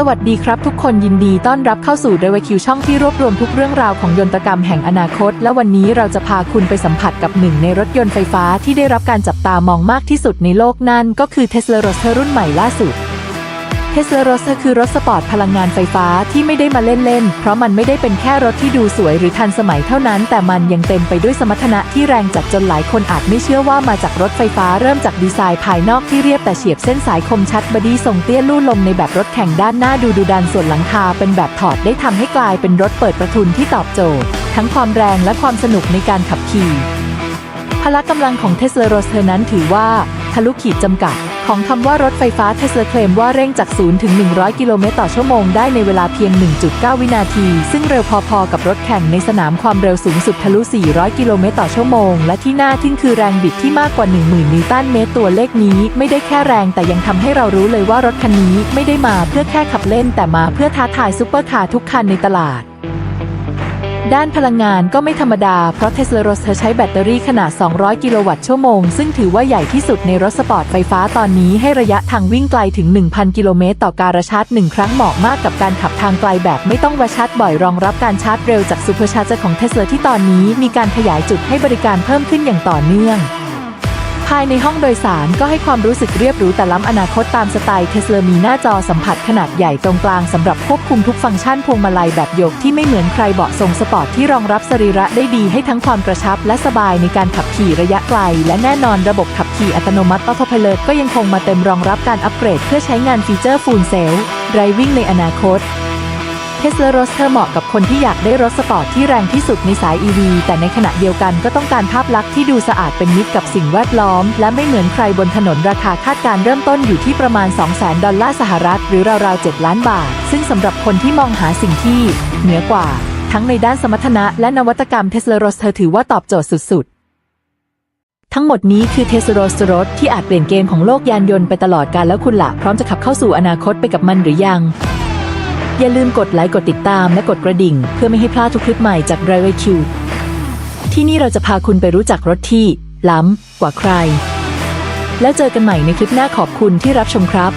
สวัสดีครับทุกคนยินดีต้อนรับเข้าสู่ r e v q ช่องที่รวบรวมทุกเรื่องราวของยนตกรรมแห่งอนาคต และวันนี้เราจะพาคุณไปสัมผัสกับหนึ่งในรถยนต์ไฟฟ้าที่ได้รับการจับตามองมากที่สุดในโลกนั่นก็คือ Tesla Roadster รุ่นใหม่ล่าสุด Tesla Roadster คือรถสปอร์ตพลังงานไฟฟ้าที่ไม่ได้มาเล่นๆ เพราะมันไม่ได้เป็นแค่รถที่ดูสวยหรือทันสมัยเท่านั้น แต่มันยังเต็มไปด้วยสมรรถนะที่แรงจัดจนหลายคนอาจไม่เชื่อว่ามาจากรถไฟฟ้าเริ่มจากดีไซน์ภายนอกที่เรียบแต่เฉียบเส้นสายคมชัดบอดี้ทรงเตี้ยลู่ลมในแบบรถแข่งด้านหน้าดูดุดันส่วนหลังคาเป็นแบบถอดได้ทำให้กลายเป็นรถเปิดประทุนที่ตอบโจทย์ ทั้งความแรงและความสนุกในการขับขี่พละกำลังของ Tesla Roadster นั้นถือว่าทะลุขีดจำกัด ของคำว่ารถไฟฟ้า Tesla เคลมว่าเร่งจาก 0 ถึง 100 กิโลเมตรต่อชั่วโมงได้ในเวลาเพียง 1.9 วินาที ซึ่งเร็วพอๆ กับรถแข่งในสนามความเร็วสูงสุดทะลุ 400 กิโลเมตรต่อชั่วโมง และที่น่าทึ่งคือแรงบิดที่มากกว่า 10,000 นิวตันเมตรตัวเลขนี้ไม่ได้แค่แรงแต่ยังทำให้เรารู้เลยว่ารถคันนี้ไม่ได้มาเพื่อแค่ขับเล่นแต่มาเพื่อท้าทายซุปเปอร์คาร์ทุกคันในตลาด ด้านพลังงานก็ไม่ธรรมดา เพราะเทสลาโรสเธอใช้แบตเตอรี่ขนาด 200 กิโลวัตต์ชั่วโมง ซึ่งถือว่าใหญ่ที่สุดในรถสปอร์ตไฟฟ้าตอนนี้ให้ระยะทางวิ่งไกลถึง 1,000 กิโลเมตรต่อการชาร์จ 1 ครั้งเหมาะมากกับการขับทางไกลแบบไม่ต้องมาชาร์จบ่อยรองรับการชาร์จเร็วจากซูเปอร์ชาร์จของเทสลาที่ตอนนี้มีการขยายจุดให้บริการเพิ่มขึ้นอย่างต่อเนื่อง ภายในห้องโดยสารก็ให้ความรู้สึกเรียบหรูแต่ล้ำอนาคตตามสไตล์เทสเลมีหน้าจอสัมผัสขนาดใหญ่ตรงกลางสำหรับควบคุมทุกฟังก์ชันพวงมาลัยแบบโยกที่ไม่เหมือนใครเบาะทรงสปอร์ตที่รองรับสรีระได้ดีให้ทั้งความกระชับและสบายในการขับขี่ระยะไกล และแน่นอนระบบขับขี่อัตโนมัติ Autopilot ก็ยังคงมาเต็มรองรับการอัปเกรด เพื่อใช้งานฟีเจอร์ Full Self Driving ในอนาคต Tesla Roadster เหมาะกับคนที่อยากได้รถสปอร์ตที่แรงที่สุดในสาย EV แต่ในขณะเดียวกันก็ต้องการภาพลักษณ์ที่ดูสะอาดเป็นมิตรกับสิ่งแวดล้อม และไม่เหมือนใครบนถนนราคาคาดการเริ่มต้นอยู่ที่ประมาณ 200,000 ดอลลาร์สหรัฐ หรือราวๆ 7 ล้านบาท ซึ่งสำหรับคนที่มองหาสิ่งที่ เหนือกว่า ทั้งในด้านสมรรถนะและนวัตกรรม Tesla Roadster ถือว่าตอบโจทย์สุดๆทั้งหมดนี้คือ Tesla Roadster รถที่อาจเปลี่ยนเกมของโลกยานยนต์ไปตลอดกาลแล้วคุณล่ะพร้อมจะขับเข้าสู่อนาคตไปกับมันหรือยัง อย่าลืมกดไลค์กดติดตามและกดกระดิ่ง เพื่อไม่ให้พลาดทุกคลิปใหม่จาก d r i v e Q ที่นี่เราจะพาคุณไปรู้จักรถที่ล้ำกว่าใคร แล้วเจอกันใหม่ในคลิปหน้าขอบคุณที่รับชมครับ